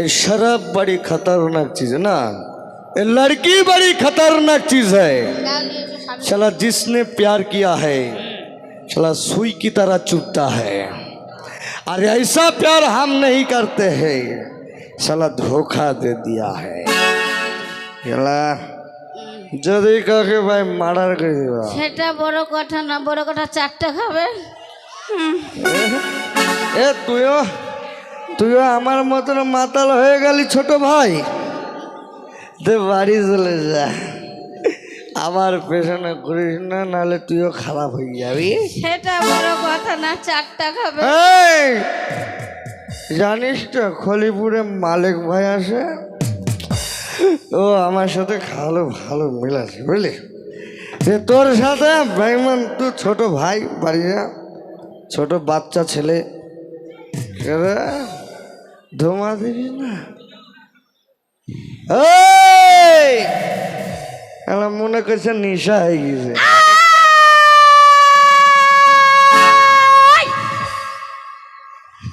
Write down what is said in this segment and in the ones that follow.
ये शराब बड़ी खतरनाक चीज है ना ये लड़की बड़ी खतरनाक चीज है चला जिसने प्यार किया है चला सुई की तरह चुभता है अरे ऐसा प्यार हम नहीं करते हैं चला धोखा दे दिया है चला যদি কাকে ভাই মার্ডার করে দিবা সেটা বড় কথা না বড় কথা চারটা খাবে এ তুইও তুইও আমার মতন মাতাল হয়ে গেলি ছোট ভাই? তুই বাড়ি চলে যা। আবার পেছনে করিস না নাহলে তুইও খারাপ হয়ে যাবি। সেটা বড় কথা না চারটা খাবে। জানিস তো খলিপুরে মালিক ভাই আসে। ও আমার সাথে ভালো মিল আছে বুঝলি? যে তোর সাথে বেইমান তুই ছোট ভাই বাড়ি যা। ছোট বাচ্চা ছেলে। ধোমা দিবি না! মনে করছে নিশা হয়ে গেছে।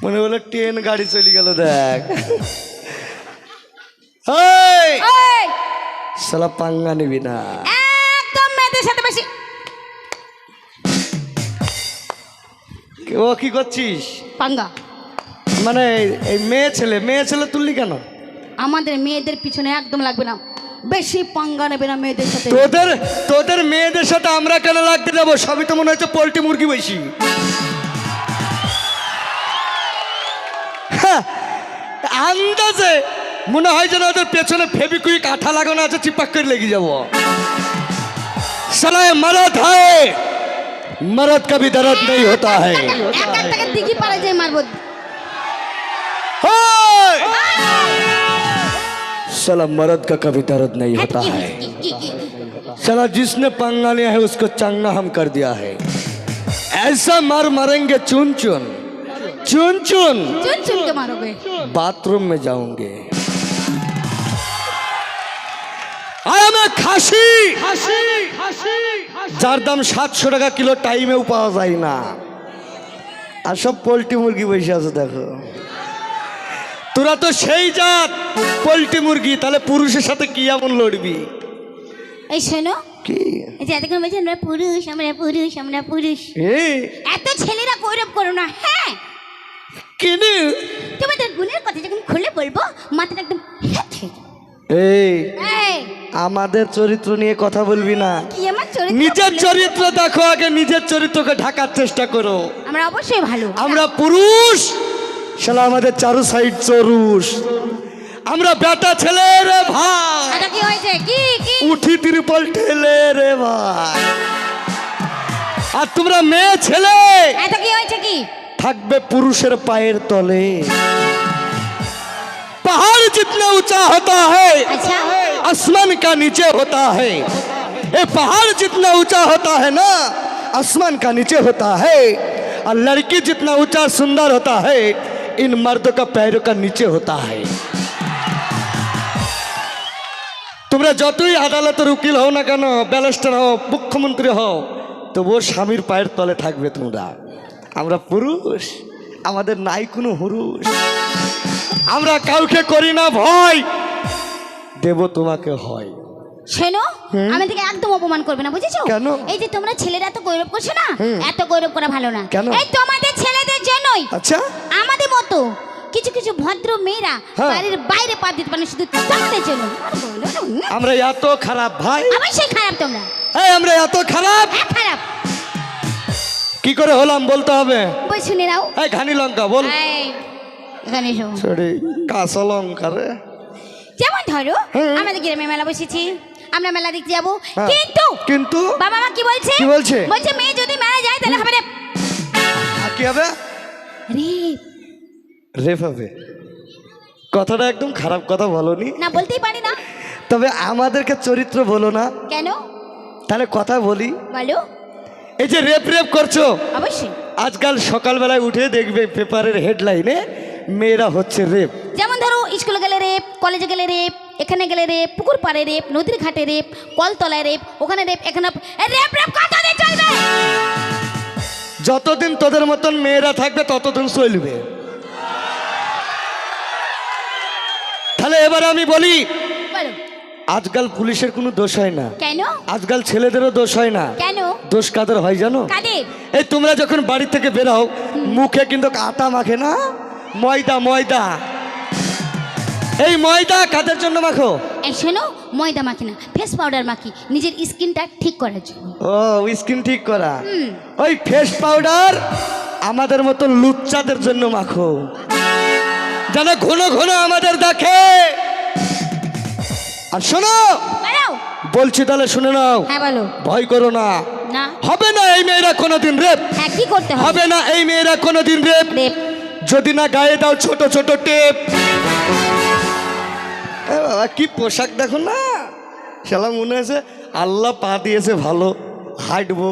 মনে হলো ট্রেন গাড়ি চলে গেল দেখ! এই, পাঙ্গা নিবি না। একদম মেয়েদের সাথে বেশি। ও কি করছিস? পাঙ্গা। মানে এই মেয়ে ছেলে মেয়ে ছেলে তুললি কেন? আমাদের মেয়েদের পিছনে একদম লাগবে না। বেশি পাঙ্গা নেবে না মেয়েদের সাথে। তোদের তোদের মেয়েদের সাথে আমরা কেন লাগতে যাব সবই তো মনে হচ্ছে পোলট্রি মুরগি বেশি। হ্যাঁ, আন্দাজে মনে হয় যেন ওদের পেছনে ফেবিকুইক আঠা লাগানো আছে চিপাক করে লেগে যাব। সালায় মারাত হয়! মারাত কবি দরদ নেই হতা হয়। দিঘি পাড়া যায় মারবো। साला मर्द का कभी दर्द नहीं होता है साला जिसने पंगा लिया है उसको चंगा हम कर दिया है ऐसा मर मरेंगे चुन चुन चुन चुन চুন চুনকে মারবে बाथरूम में जाऊंगे আরে আমি খাসি যার দাম সাতশো টাকা কিলো টাইমেও পাওয়া যায় না আর সব পোলট্রি মুরগি বসে আছে দেখো তোরা তো সেই জাত। পোলট্রি মুরগি তাহলে পুরুষের সাথে কি এমন লড়বি? এই শোনো কি? এই যে এতক্ষণ বলছে আমরা পুরুষ আমরা পুরুষ আমরা পুরুষ। এই এত ছেলেরা গৌরব করো না হ্যাঁ? কিনে? তোমাদের গুণের কথা যখন খুলে বলব মাথাটা একদম হ্যাট হয়ে যাবে। এই এই। আমাদের চরিত্র নিয়ে কথা বলবি না। কি আমার চরিত্র? নিজের চরিত্র দেখো আগে নিজের চরিত্রকে ঢাকার চেষ্টা করো। আমরা অবশ্যই ভালো। আমরা পুরুষ! শালা আমাদের চারু সাইড চরুষ আমরা বেটা ছেলে রে ভাই এটা কি হয়েছে কি কি উঠি ত্রিপল ঠেলে রে ভাই আর তোমরা মেয়ে ছেলে এটা কি হয়েছে কি থাকবে পুরুষের পায়ের তলে पहाड़ जितना ऊंचा होता है अच्छा आसमान का नीचे होता है ये पहाड़ जितना ऊंचा होता है ना आसमान का नीचे होता है और लड़की जितना ऊंचा सुंदर होता है इन मर्दों का पैरों का नीचे होता है তোমরা যতই আদালতের উকিল হও না কেন ব্যালেস্টার হও মুখ্যমন্ত্রী হও তবুও স্বামীর পায়ের তলে থাকবে তোমরা আমরা পুরুষ আমাদের নাই কোনো হুরুষ আমরা কাউকে করি না ভয় দেব তোমাকে হয় শোনো আমাদেরকে একদম অপমান করবে না বুঝেছো কেন? এই যে তোমরা ছেলেরা এত গৌরব করছো না এত গৌরব করা ভালো না কেন? এই তোমাদের ছেলেদের জন্যই আচ্ছা। আমাদের মতো কিছু কিছু ভদ্র মেয়েরা হ্যাঁ। বাড়ির বাইরে পা দিতে পারে শুধু না, উম, আমরা এত খারাপ ভাই। অবশ্যই খারাপ তোমরা। এই আমরা এত খারাপ। হ্যাঁ খারাপ। কি করে হলাম বলতে হবে? বই শুনে নাও। এই ঘানি লঙ্কা বল। এই, এখানে এসো। সরি কাঁচা লঙ্কা রে। যেমন ধরো আমাদের গ্রামে মেলা বসেছি। আমরা মেলা দেখতে যাব। হ্যাঁ। কিন্তু কিন্তু? বাবা মা কি বলছে? কি বলছে? বলছে মেয়ে যদি মেলা যায় তাহলে হবে রে কি হবে? রে। রেপ হবে কথাটা একদম খারাপ কথা বলনি। না বলতেই পারি না। তবে আমাদেরকে চরিত্র বলো না। কেন? তাহলে কথা বলি। বলো। এই যে রেপ রেপ করছ? অবশ্যই। আজকাল সকালবেলায় উঠে দেখবে পেপারের হেডলাইনে মেয়েরা হচ্ছে রেপ। যেমন ধরো স্কুলে গেলে রেপ কলেজে গেলে রেপ এখানে গেলে রেপ পুকুর পাড়ে রেপ নদীর ঘাটে রেপ কলতলায় রেপ ওখানে রেপ এখানে রেপ রেপ কতদিন চলবে। যতদিন তোদের মতন মেয়েরা থাকবে ততদিন চলবে। তাহলে এবার আমি বলি আজকাল পুলিশের কোনো দোষ হয় না। কেন? আজকাল ছেলেদেরও দোষ হয় না। কেন? দোষ কাদের হয় জানো? এই তোমরা যখন বাড়ি থেকে বেরাও মুখে কিন্তু আটা মাখে না? ময়দা ময়দা। এই ময়দা কাদের জন্য মাখো? এই শোনো ময়দা মাখি না ফেস পাউডার মাখি নিজের স্কিনটা ঠিক করার জন্য। ও স্কিন ঠিক করা? হুম। ওই ফেস পাউডার আমাদের মতো লুচ্চাদের জন্য মাখো। যেন ঘন ঘন আমাদের দেখে। আর শোনো বেরাও বলছি তাহলে শুনে নাও। হ্যাঁ বলো। ভয় করো না। না। হবে না এই মেয়েরা কোনোদিন রেপ। হ্যাঁ কি করতে হবে? হবে না এই মেয়েরা কোনোদিন রেপ। রেপ। যদি না গায়ে দাও ছোট ছোট টেপ। এ বাবা কি পোশাক দেখো না? শালা মনে হয়েছে আল্লাহ পা দিয়েছে ভালো হাঁটবো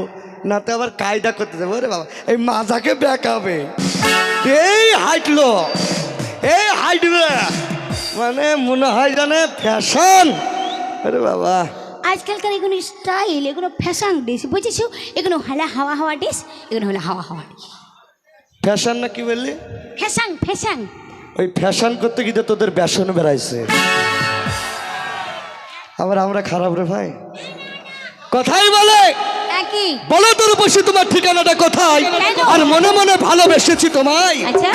না তো আবার কায়দা করতে যাব। রে বাবা এই মাজাকে বেঁকাবে। এই হাঁটলো এই হাঁটবে। মানে মনে হয় জানে ফ্যাশন আরে বাবা। আজকালকার এগুলো স্টাইল এগুলো ফ্যাশন ডিস বুঝেছ? এগুলো হলো হাওয়া হাওয়া ডিস এগুলো হলো হাওয়া হাওয়া ডিস ফ্যাশন না কি বললি? ফ্যাশন ফ্যাশন ওই ফ্যাশন করতে গিয়ে তোদের বেসন বেড়াইছে। আবার আমরা খারাপ রে ভাই? কথাই বলে। বলো তোর বসে তোমার ঠিকানাটা কোথায়? আর মনে মনে ভালোবেসেছি তোমায়। আচ্ছা।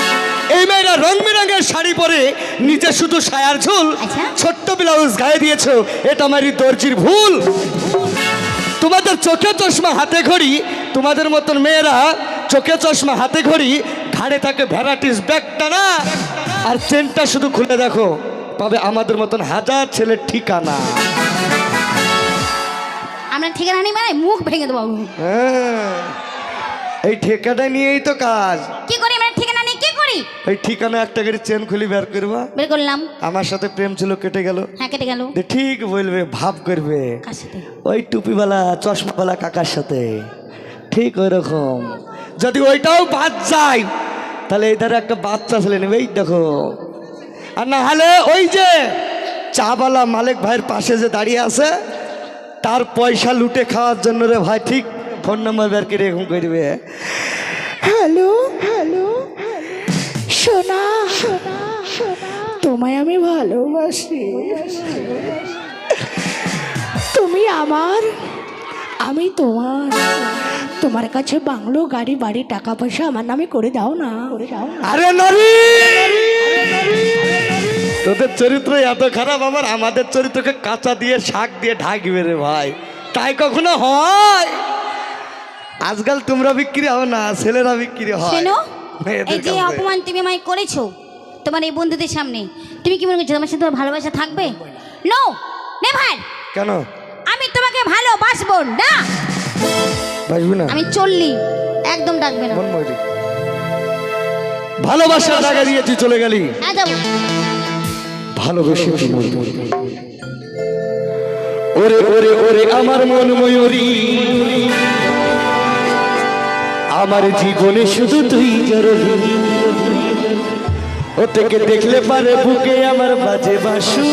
এই মেয়েরা রং বেরঙের শাড়ি পরে নিচে শুধু সায়ার ঝুল আচ্ছা। ছোট্ট ব্লাউজ গায়ে দিয়েছ এটা আমারই দর্জির ভুল। তোমাদের চোখে চশমা হাতে ঘড়ি তোমাদের মতন মেয়েরা চোখে চশমা হাতে ঘড়ি ঘাড়ে থাকে ভ্যারাইটিস ব্যাগটা না। আর চেনটা শুধু খুলে দেখো। পাবে আমাদের মতন হাজার ছেলের ঠিকানা। আমরা ঠিকানা নেই মানে মুখ ভেঙে দেবো হ্যাঁ। এই ঠিকানা নিয়েই তো কাজ। কি করি আমরা ঠিকানা নেই কি করি? এই ঠিকানা একটা করে চেন খুলি বের করবা। বের করলাম। আমার সাথে প্রেম ছিল কেটে গেল। হ্যাঁ কেটে গেল। ঠিক বলবে ভাব করবে। কার সাথে? ওই টুপিওয়ালা চশমাওয়ালা কাকার সাথে। ঠিক ওই রকম যদি ওইটাও বাদ যায় তাহলে এই ধারে একটা বাচ্চা ছেলে নেবে এই দেখো। আর না হলে ওই যে চাবালা মালিক ভাইয়ের পাশে যে দাঁড়িয়ে আছে, তার পয়সা লুটে খাওয়ার জন্য রে ভাই, ঠিক ফোন নাম্বার বের করে এরকম করবে হ্যালো হ্যালো, সোনা, তোমায় আমি ভালোবাসি। তুমি আমার, আমি তোমার। তোমার কাছে বাংলো গাড়ি বাড়ি টাকা পয়সা আমার নামে করে দাও না। করে দাও না। আরে নারী! তোদের চরিত্র এত খারাপ আবার আমাদের চরিত্রকে কাঁচা দিয়ে শাক দিয়ে ঢাকবে রে ভাই। তাই কখনো হয়? আজকাল তোমরা বিক্রি হও না ছেলেরা বিক্রি হয়। শোনো মেয়েদের এই যে কাছে। অপমান তুমি আমায় করেছ তোমার এই বন্ধুদের সামনে তুমি কি মনে করছ তোমার সাথে তোমার ভালোবাসা থাকবে? নো নেভার কেন? আমি তোমাকে ভালোবাসবো না। বাসবি না? আমি চললি একদম ডাকবে না। ভালোবাসার জায়গা দিয়ে তুই চলে গেলি। হ্যাঁ ভালোবেসে তুই ওরে ওরে ওরে আমার মন ময়ূরী। আমার জীবনে শুধু তুই জরুরি। ও থেকে দেখলে পারে বুকে আমার বাজে বাসু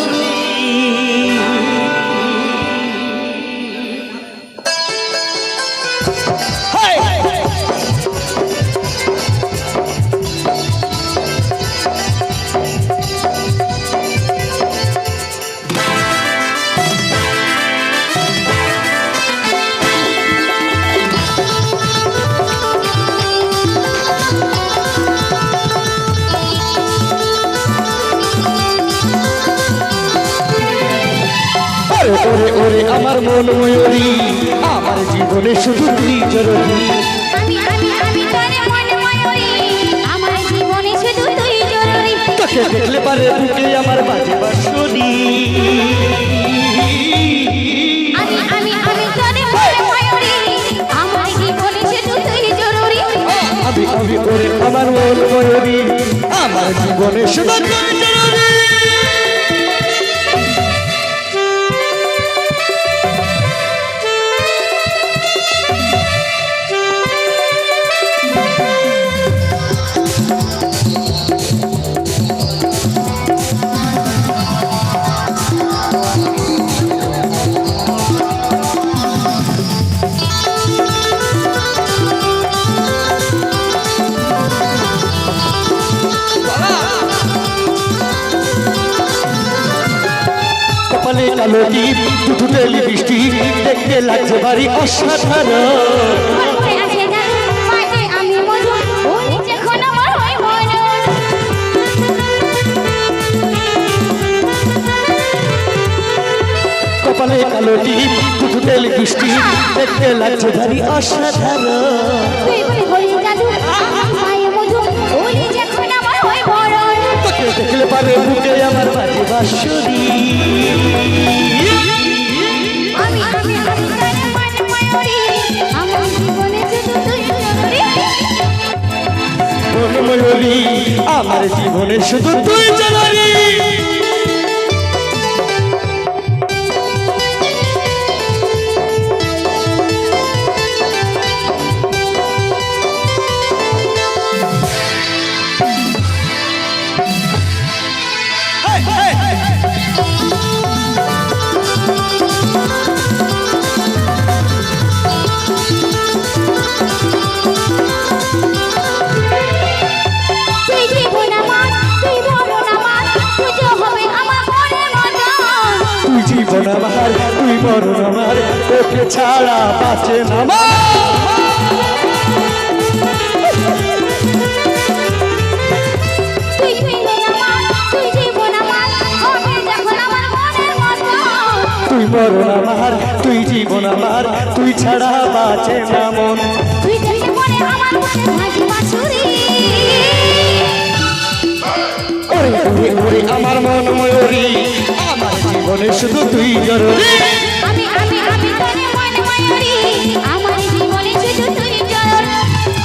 মন ময়ূরী আমার জীবনে শুধু তুই জরুরি। তোকে দেখলে পারে বুকে আমার বাজে বাসুরি কালো টিপ দুধে বৃষ্টি দেখতে লাগছে বাড়ি অসাধারণ। কপালে কালো টিপ দুধে বৃষ্টি দেখতে লাগছে বাড়ি অসাধারণ। পারে বুকে আমার বাজে বাঁশুরি মানে ময়ূরী। আমার জীবনে শুধু তুই জরুরি আমার জীবনে শুধু তুই জানারি জীবন আমার তুই মরণ আমার তোকে ছাড়া বাঁচে না। তুই মরণ আমার তুই জীবন আমার তুই ছাড়া বাঁচে না মন তুই মনে আমার ওরে ওরে ওরে আমার মন ময়ূরী। আমার জীবনে শুধু তুই জরুরি। আমি আমি আমি তোরে মনে ময়ূরী। আমার জীবনে শুধু তুই জরুর।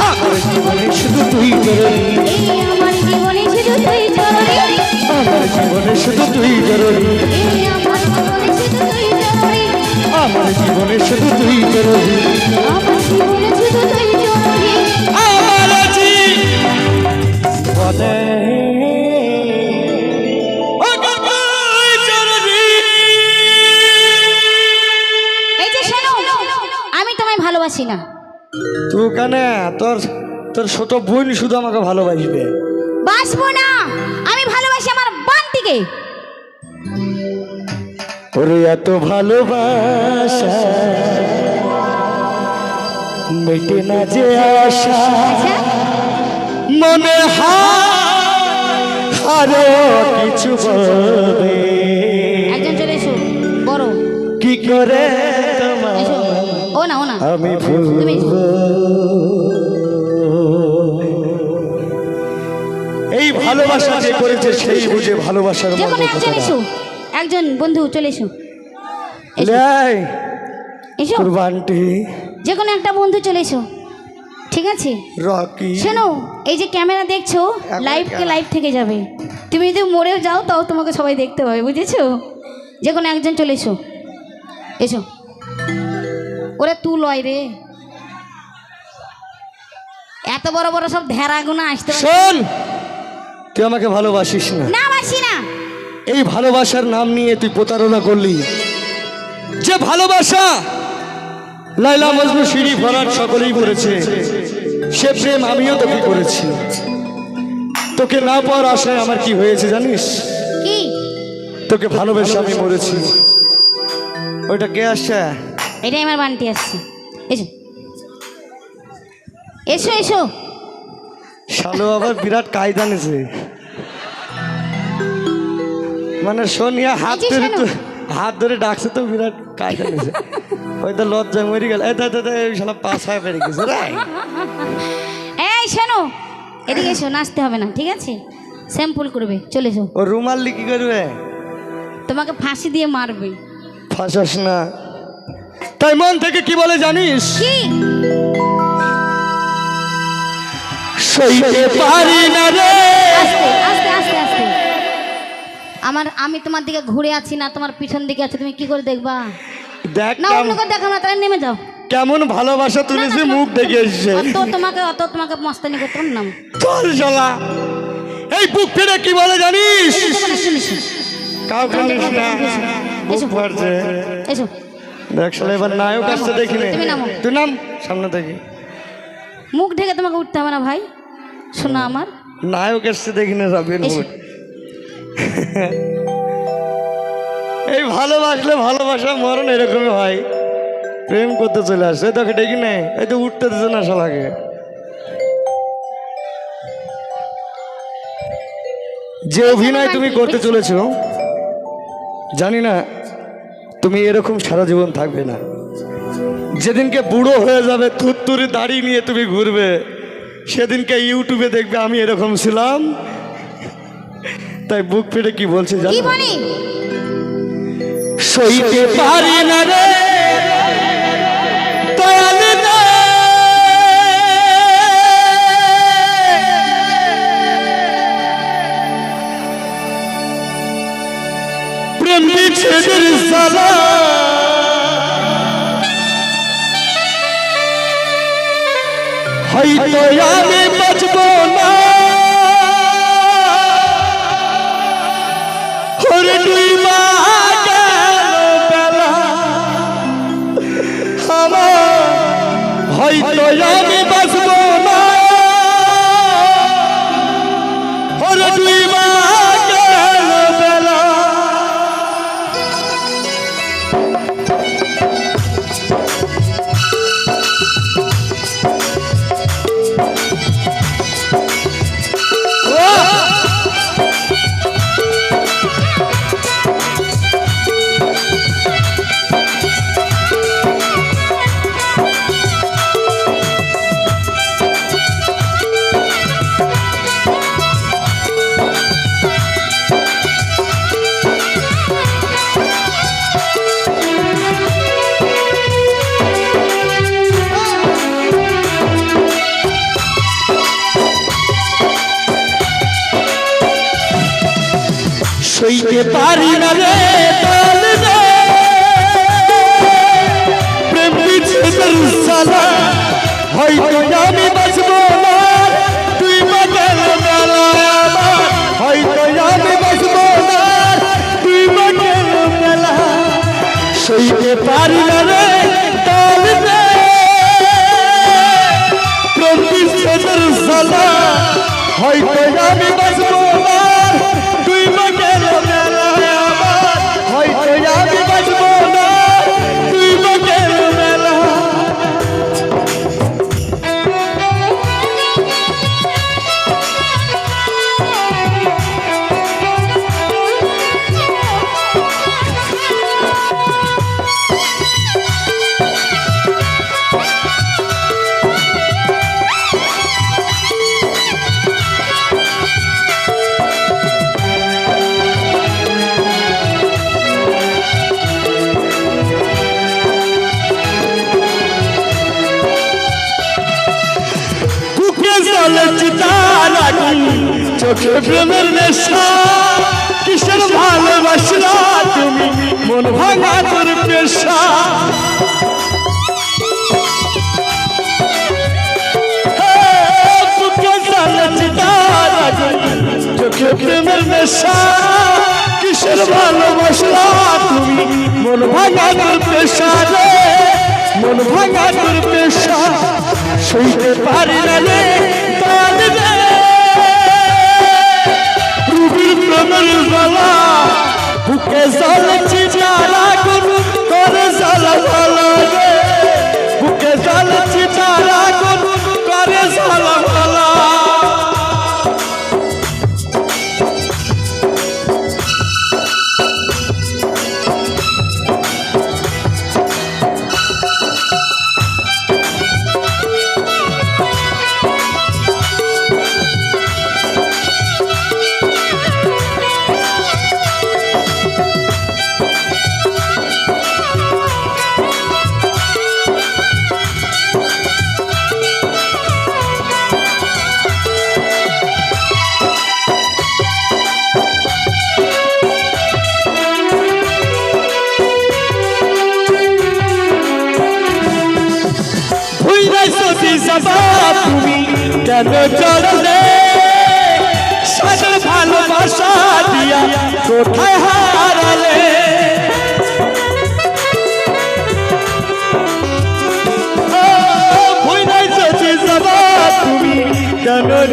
আমার জীবনে শুধু তুই জরুরি। আমার জীবনে শুধু তুই জরুরি। আমার জীবনে শুধু তুই জরুরি। আমার জীবনে শুধু তুই জরুরি। আমার জীবনে শুধু তুই জরুরি। না। তুই কেন তোর তোর ছোট বোন শুধু আমাকে ভালোবাসবে। বাসবো না। আমি ভালোবাসি আমার বান্টিকে। ওরে এত ভালোবাসা। মেটে না যে আশা। আচ্ছা। মনে হয় আরও কিছু বলবে। একজন চলে এসো বড়। কি করে আমি এই ভালোবাসা যে করেছে সেই বুঝে ভালোবাসার মর্ম একজন এসো একজন বন্ধু চলে এসো। কুরবানটি। যে কোনো একটা বন্ধু চলে এসো ঠিক আছে? রকি। শোনো এই যে ক্যামেরা দেখছ লাইভকে লাইভ থেকে যাবে। তুমি যদি মরেও যাও তাও তোমাকে সবাই দেখতে পাবে বুঝেছ? যে কোনো একজন চলে এসো এসো। ওরে তু লয় রে। এত বড় বড় সব ধেরাগুনা আসতে শোন তুই আমাকে ভালোবাসিস না। না বাসি না। এই ভালোবাসার নাম নিয়ে তুই প্রতারণা করলি। যে ভালোবাসা লাইলা মজনু সিঁড়ি ভরাট সকলেই করেছে সে প্রেম আমিও তোকে করেছি। তোকে না পাওয়ার আশায় আমার কি হয়েছে জানিস? কি? তোকে ভালোবেসে আমি মরেছি। ওইটা কে আসছে? এটাই আমার বান্টি আসছে। এসো। এসো এসো। শালো আবার বিরাট কায়দা নিছে। মানে সোনিয়া হাত ধরে তো হাত ধরে ডাকছে তো বিরাট কায়দা নিছে। ওই তো লজ্জা মরে গেল। এই তো, এই শালা পাস হয়ে পেরে গেছে রে। এই শোনো এদিকে এসো নাচতে হবে না ঠিক আছে? স্যাম্পল করবে চলে এসো। ও রুমাল লিখি করবে? তোমাকে ফাঁসি দিয়ে মারবে। ফাঁসাস না। তাই মন থেকে কি বলে জানিস? সইতে পারি না রে। আমার আমি তোমার দিকে ঘুরে আছি না তোমার পিছন দিকে আছে তুমি কি করে দেখবা? দেখ না কেম- অন্য করে দেখো না তাহলে নেমে যাও। কেমন ভালোবাসা না, না, মুখ দেখে এসছে। অত তোমাকে অত তোমাকে মস্তানি করতে পারব না। চল শালা। এই বুক ফেরে কি বলে জানিস? দেখো না, বুক এসো। এসো দেখ শালা এবার নায়ক আসছে দেখি নে তুমি নামো। তুই নাম? সামনে দেখি। মুখ ঢেকে তোমাকে উঠতে হবে না ভাই। শোনা আমার। নায়ক এসছে দেখি না রবিন এসো। হুড এই ভালোবাসলে ভালোবাসা মরণ এরকমই হয়। প্রেম করতে চলে আসছে এই তোকে ডেকে নেই এই তো উঠতে দিচ্ছে না শালাকে। যে অভিনয় তুমি করতে চলেছো জানি না তুমি এরকম সারা জীবন থাকবে না। যেদিনকে বুড়ো হয়ে যাবে থুত্তুরি দাড়ি নিয়ে তুমি ঘুরবে সেদিনকে ইউটিউবে দেখবে আমি এরকম ছিলাম। তাই বুক ফেটে কি বলছে জানি? সইতে পারি না রে। প্রেম বিচ্ছেদের সালা। হয়তো আমি বাঁচব না। চোখে প্রেমের নেশা, কিসের ভালোবাসলা তুমি মন ভাঙা তোর পেশা। চোখে প্রেমের নেশা, কিসের ভালোবাসলা তুমি মন ভাঙা তোর পেশা রে, মন ভাঙা তোর পেশা। সইতে পারি না রে রে রুবির প্রেমের জ্বালা বুকে চিচারা গুরু করে জ্বালা জ্বালা।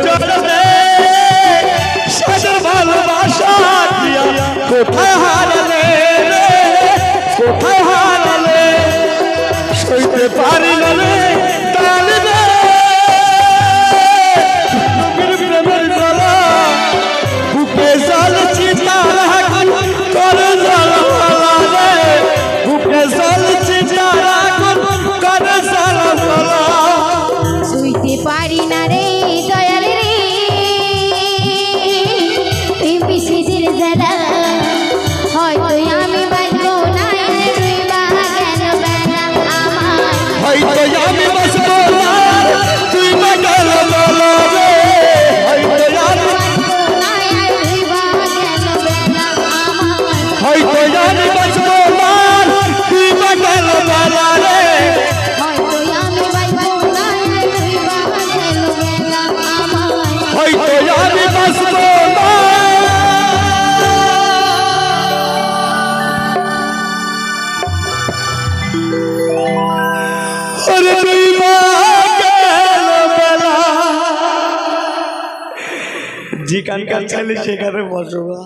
চললে সাদের ভালোবাসা দিয়া। কোথায় হারালে 哎呀 যেখানকার ছেলে সেখানে বসবা